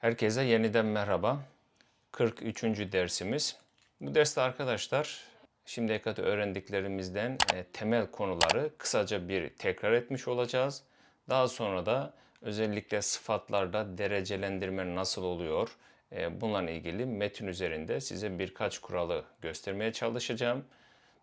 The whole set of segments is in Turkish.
Herkese yeniden merhaba. 43. dersimiz. Bu derste arkadaşlar şimdiye kadar öğrendiklerimizden e, temel konuları kısaca bir tekrar etmiş olacağız. Daha sonra da özellikle sıfatlarda derecelendirme nasıl oluyor? E, bununla ilgili metin üzerinde size birkaç kuralı göstermeye çalışacağım.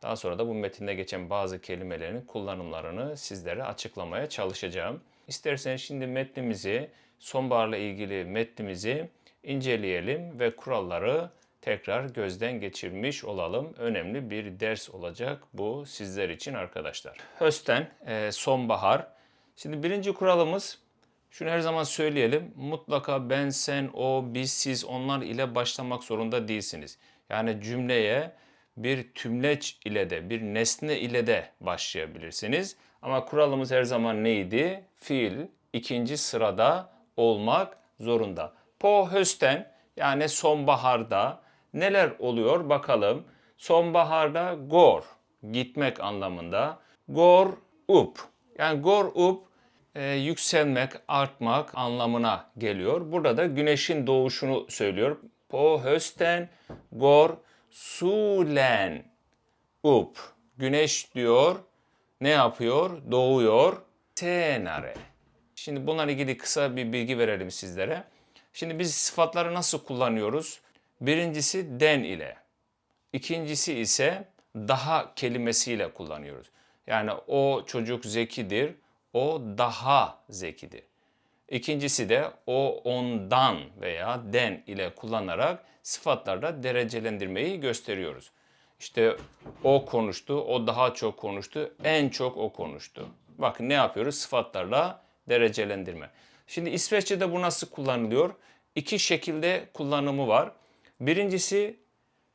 Daha sonra da bu metinde geçen bazı kelimelerin kullanımlarını sizlere açıklamaya çalışacağım. İsterseniz şimdi metnimizi, sonbaharla ilgili metnimizi inceleyelim ve kuralları tekrar gözden geçirmiş olalım. Önemli bir ders olacak bu sizler için arkadaşlar. Hösten, e, sonbahar. Şimdi birinci kuralımız şunu her zaman söyleyelim. Mutlaka ben, sen, o, biz, siz, onlar ile başlamak zorunda değilsiniz. Yani cümleye bir tümleç ile de, bir nesne ile de başlayabilirsiniz. Ama kuralımız her zaman neydi? Fiil ikinci sırada olmak zorunda. Po hösten yani sonbaharda neler oluyor bakalım. Sonbaharda gor gitmek anlamında. Gor up yani gor up e, yükselmek, artmak anlamına geliyor. Burada da güneşin doğuşunu söylüyor. Po hösten gor sulen up. Güneş diyor ne yapıyor? Doğuyor. Senare. Şimdi bunlarla ilgili kısa bir bilgi verelim sizlere. Şimdi biz sıfatları nasıl kullanıyoruz? Birincisi den ile. İkincisi ise daha kelimesiyle kullanıyoruz. Yani o çocuk zekidir, o daha zekidir. İkincisi de o ondan veya den ile kullanarak sıfatlarda derecelendirmeyi gösteriyoruz. İşte o konuştu, o daha çok konuştu, en çok o konuştu. Bakın ne yapıyoruz? Sıfatlarla derecelendirme. Şimdi İsveççe'de bu nasıl kullanılıyor? İki şekilde kullanımı var. Birincisi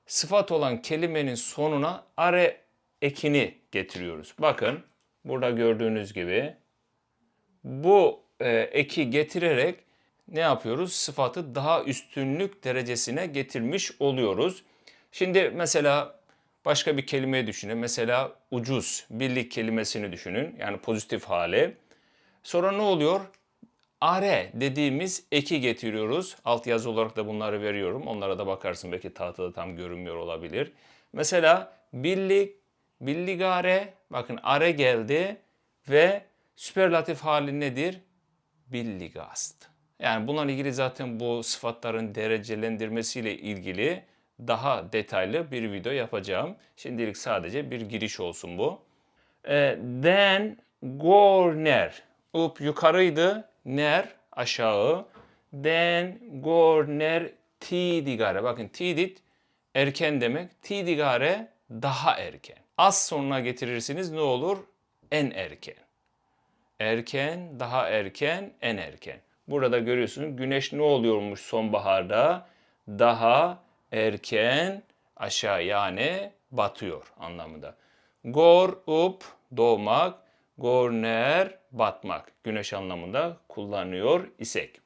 sıfat olan kelimenin sonuna are ekini getiriyoruz. Bakın burada gördüğünüz gibi bu eki getirerek ne yapıyoruz? Sıfatı daha üstünlük derecesine getirmiş oluyoruz. Şimdi mesela başka bir kelimeyi düşünün. Mesela ucuz, birlik kelimesini düşünün. Yani pozitif hali. Sonra ne oluyor? Are dediğimiz eki getiriyoruz. Alt yazı olarak da bunları veriyorum. Onlara da bakarsın belki tahtada tam görünmüyor olabilir. Mesela birlik, billigare, bakın are geldi ve süperlatif hali nedir? Billigast. Yani bununla ilgili zaten bu sıfatların derecelendirmesiyle ilgili daha detaylı bir video yapacağım. Şimdilik sadece bir giriş olsun bu. E, den gorner. Up yukarıydı. Ner aşağı. Den gorner tidigare. Bakın tidit erken demek. Tidigare daha erken. Az sonuna getirirsiniz ne olur? En erken. Erken, daha erken, en erken. Burada görüyorsunuz güneş ne oluyormuş sonbaharda? Daha erken aşağı yani batıyor anlamında. Gor up doğmak, gorner batmak güneş anlamında kullanıyor isek.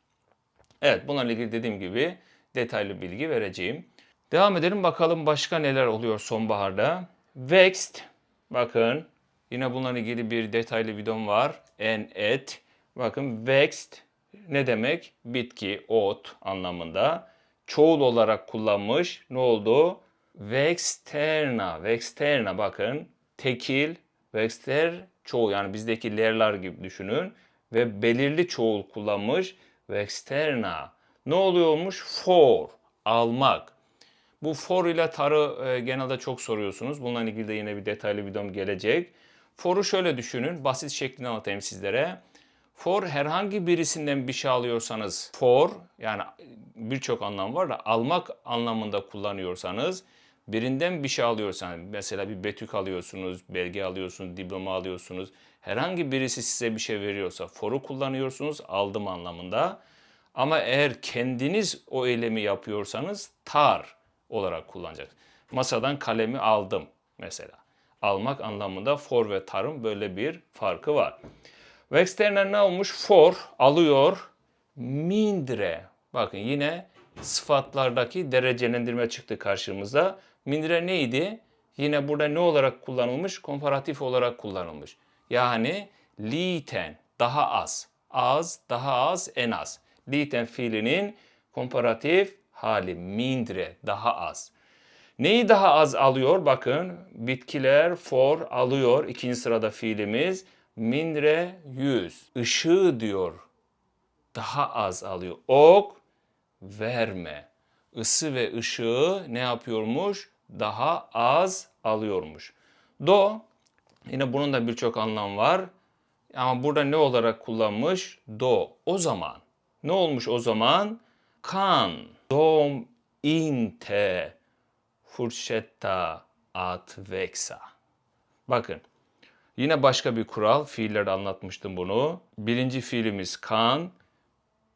Evet bunlarla ilgili dediğim gibi detaylı bilgi vereceğim. Devam edelim bakalım başka neler oluyor sonbaharda. Wächst bakın yine bunlarla ilgili bir detaylı videom var. En et bakın wächst ne demek? Bitki, ot anlamında. Çoğul olarak kullanmış. Ne oldu? Vexterna. Vexterna bakın. Tekil. Vexter çoğul yani bizdeki lerler gibi düşünün. Ve belirli çoğul kullanmış. Vexterna. Ne oluyormuş? For. Almak. Bu for ile tarı e, genelde çok soruyorsunuz. Bununla ilgili de yine bir detaylı videom gelecek. For'u şöyle düşünün. Basit şeklini anlatayım sizlere. For herhangi birisinden bir şey alıyorsanız for yani birçok anlam var da almak anlamında kullanıyorsanız birinden bir şey alıyorsanız mesela bir betük alıyorsunuz, belge alıyorsunuz, diploma alıyorsunuz. Herhangi birisi size bir şey veriyorsa for'u kullanıyorsunuz aldım anlamında. Ama eğer kendiniz o eylemi yapıyorsanız tar olarak kullanacaksınız. Masadan kalemi aldım mesela. Almak anlamında for ve tarım böyle bir farkı var. Wexterner ne olmuş? For alıyor. Mindre. Bakın yine sıfatlardaki derecelendirme çıktı karşımıza. Mindre neydi? Yine burada ne olarak kullanılmış? Komparatif olarak kullanılmış. Yani liten daha az. Az, daha az, en az. Liten fiilinin Komparatif hali mindre daha az. Neyi daha az alıyor? Bakın bitkiler for alıyor. İkinci sırada fiilimiz mindre yüz. Işığı diyor daha az alıyor. Ok verme. Isı ve ışığı ne yapıyormuş? Daha az alıyormuş. Do yine bunun da birçok anlam var. Ama burada ne olarak kullanmış? Do. O zaman. Ne olmuş o zaman? Kan. Dom inte furşetta at veksa. Bakın. Yine başka bir kural. Fiillerde anlatmıştım bunu. Birinci fiilimiz kan.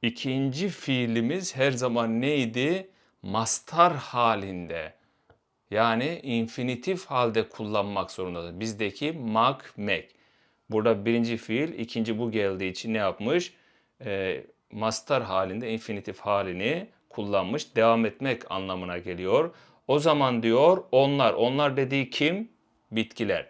İkinci fiilimiz her zaman neydi? Mastar halinde. Yani infinitif halde kullanmak zorundadır. Bizdeki mak, mek. Burada birinci fiil, ikinci bu geldiği için ne yapmış? E, mastar halinde infinitif halini kullanmış. Devam etmek anlamına geliyor. O zaman diyor onlar, onlar dediği kim? Bitkiler.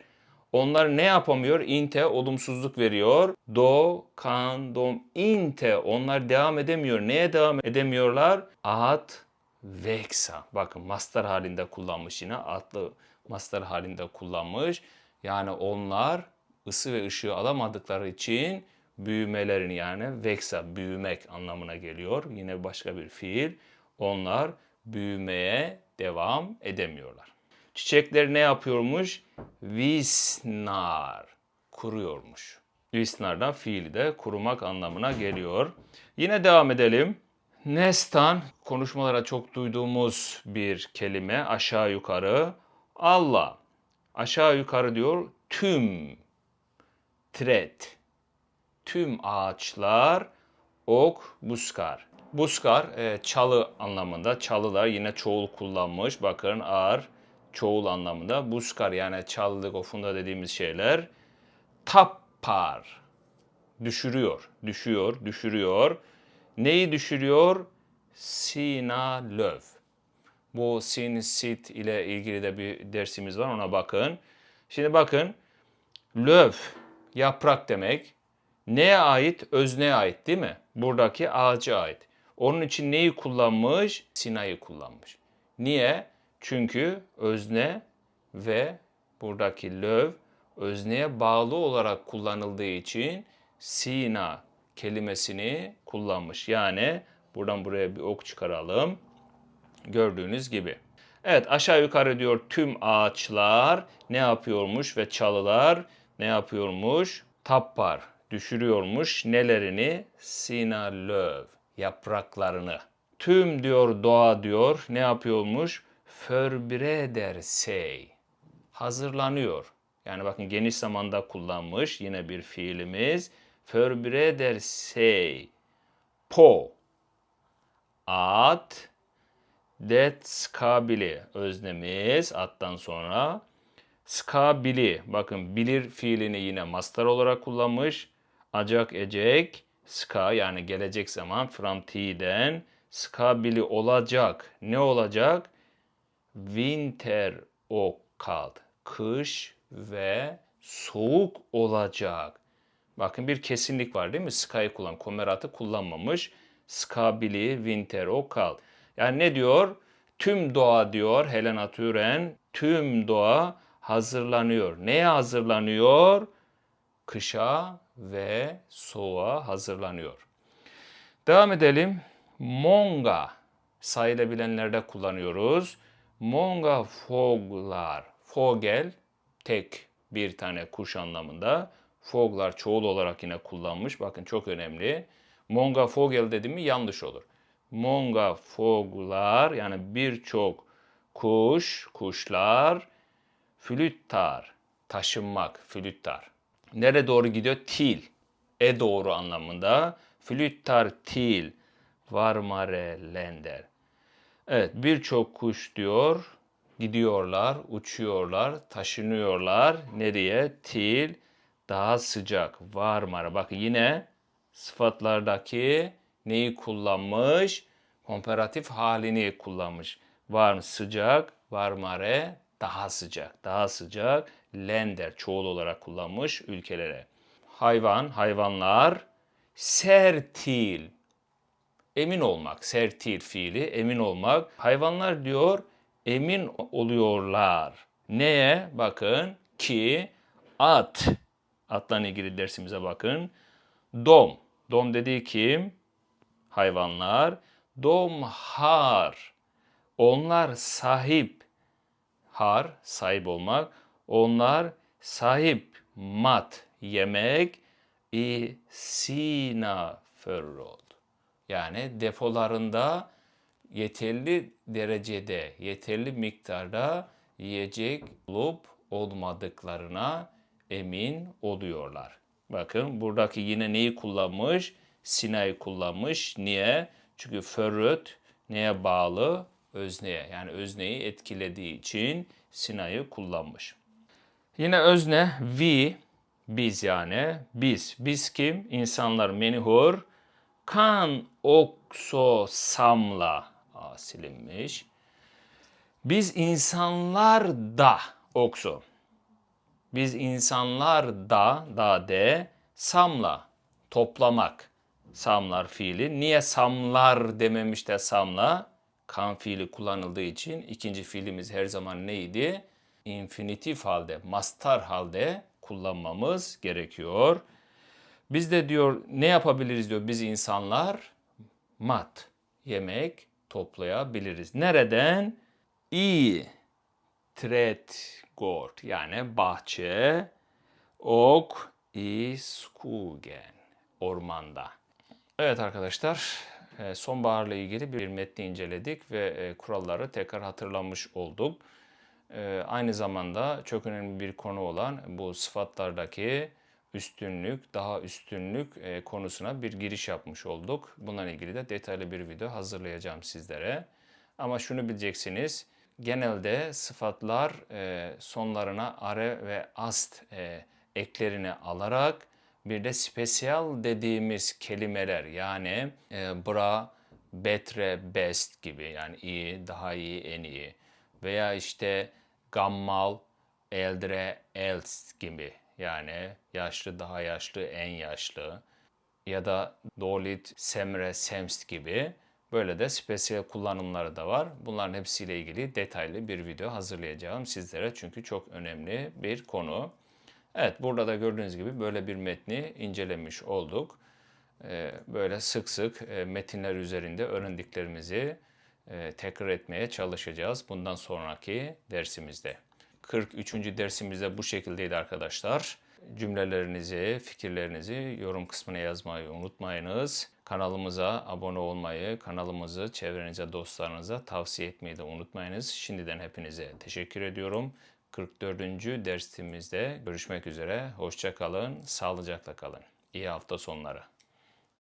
Onlar ne yapamıyor? Inte olumsuzluk veriyor. Do, kan, dom, inte. Onlar devam edemiyor. Neye devam edemiyorlar? At, veksa. Bakın master halinde kullanmış yine. Atlı master halinde kullanmış. Yani onlar ısı ve ışığı alamadıkları için büyümelerini yani veksa büyümek anlamına geliyor. Yine başka bir fiil. Onlar büyümeye devam edemiyorlar. Çiçekler ne yapıyormuş? Visnar. Kuruyormuş. Visnar'dan fiili de kurumak anlamına geliyor. Yine devam edelim. Nestan konuşmalara çok duyduğumuz bir kelime aşağı yukarı. Allah. Aşağı yukarı diyor tüm tret. Tüm ağaçlar ok buskar. Buskar e, çalı anlamında. Çalılar yine çoğul kullanmış. Bakın ar çoğul anlamında. Buskar yani çalılık ofunda dediğimiz şeyler. Tappar. Düşürüyor. Düşüyor. Düşürüyor. Neyi düşürüyor? Sina löv. Bu sin sit ile ilgili de bir dersimiz var ona bakın. Şimdi bakın löv yaprak demek. Neye ait? Özneye ait değil mi? Buradaki ağaca ait. Onun için neyi kullanmış? Sina'yı kullanmış. Niye? Çünkü özne ve buradaki löv özneye bağlı olarak kullanıldığı için Sina kelimesini kullanmış. Yani buradan buraya bir ok çıkaralım. Gördüğünüz gibi. Evet aşağı yukarı diyor tüm ağaçlar ne yapıyormuş ve çalılar ne yapıyormuş? Tappar düşürüyormuş nelerini? Sina löv yapraklarını. Tüm diyor doğa diyor ne yapıyormuş? Förbereder sig. Hazırlanıyor. Yani bakın geniş zamanda kullanmış yine bir fiilimiz. Förbereder sig. Po. At. Det skabili öznemiz attan sonra. Skabili bakın bilir fiilini yine master olarak kullanmış. Acak ecek ska yani gelecek zaman framtiden skabili olacak. Ne olacak? Winter o kald. Kış ve soğuk olacak. Bakın bir kesinlik var değil mi? Sky'ı kullan, komeratı kullanmamış. Skabili, winter o kald. Yani ne diyor? Tüm doğa diyor Helena Türen, tüm doğa hazırlanıyor. Neye hazırlanıyor? Kışa ve soğuğa hazırlanıyor. Devam edelim. Monga sayılabilenlerde kullanıyoruz. Monga foglar. Fogel tek bir tane kuş anlamında. Foglar çoğul olarak yine kullanmış. Bakın çok önemli. Monga fogel dedi mi yanlış olur. Monga foglar yani birçok kuş, kuşlar flüttar, taşınmak, flüttar. Nereye doğru gidiyor? Til. E doğru anlamında. Flüttar til. Varmare lender. Evet birçok kuş diyor gidiyorlar, uçuyorlar, taşınıyorlar. Nereye? Til daha sıcak. Varmara. Bak yine sıfatlardaki neyi kullanmış? Komparatif halini kullanmış. Var sıcak, varmare daha sıcak, daha sıcak. Lender çoğul olarak kullanmış ülkelere. Hayvan, hayvanlar sertil emin olmak. Sertir fiili emin olmak. Hayvanlar diyor emin oluyorlar. Neye? Bakın ki at. Atla ilgili dersimize bakın. Dom. Dom dediği kim? Hayvanlar. Dom har. Onlar sahip. Har, sahip olmak. Onlar sahip. Mat, yemek. I sina förråd. Yani depolarında yeterli derecede, yeterli miktarda yiyecek olup olmadıklarına emin oluyorlar. Bakın buradaki yine neyi kullanmış? Sina'yı kullanmış. Niye? Çünkü förröt neye bağlı? Özneye. Yani özneyi etkilediği için Sina'yı kullanmış. Yine özne vi, biz yani. Biz. Biz kim? İnsanlar menihur. Kan okso samla. Silinmiş. Biz insanlar da okso. Biz insanlar da da de samla toplamak. Samlar fiili. Niye samlar dememiş de samla? Kan fiili kullanıldığı için ikinci fiilimiz her zaman neydi? İnfinitif halde, mastar halde kullanmamız gerekiyor. Biz de diyor ne yapabiliriz diyor biz insanlar? Mat, yemek toplayabiliriz. Nereden? İ, trädgård yani bahçe, ok, i skogen, ormanda. Evet arkadaşlar, sonbaharla ilgili bir metni inceledik ve e, kuralları tekrar hatırlamış olduk. E, Aynı zamanda çok önemli bir konu olan bu sıfatlardaki üstünlük, daha üstünlük e, konusuna bir giriş yapmış olduk. Bununla ilgili de detaylı bir video hazırlayacağım sizlere. Ama şunu bileceksiniz, genelde sıfatlar e, sonlarına are ve ast e, eklerini alarak bir de spesiyal dediğimiz kelimeler yani e, bra, betre, best gibi yani iyi, daha iyi, en iyi veya işte gammal, eldre, elst gibi yani yaşlı, daha yaşlı, en yaşlı ya da dolit, semre, semst gibi böyle de spesiyel kullanımları da var. Bunların hepsiyle ilgili detaylı bir video hazırlayacağım sizlere çünkü çok önemli bir konu. Evet burada da gördüğünüz gibi böyle bir metni incelemiş olduk. Ee, Böyle sık sık e, metinler üzerinde öğrendiklerimizi e, tekrar etmeye çalışacağız bundan sonraki dersimizde. 43. dersimizde bu şekildeydi arkadaşlar. Cümlelerinizi, fikirlerinizi yorum kısmına yazmayı unutmayınız. Kanalımıza abone olmayı, kanalımızı çevrenize, dostlarınıza tavsiye etmeyi de unutmayınız. Şimdiden hepinize teşekkür ediyorum. 44. dersimizde görüşmek üzere. Hoşça kalın, sağlıcakla kalın. İyi hafta sonları.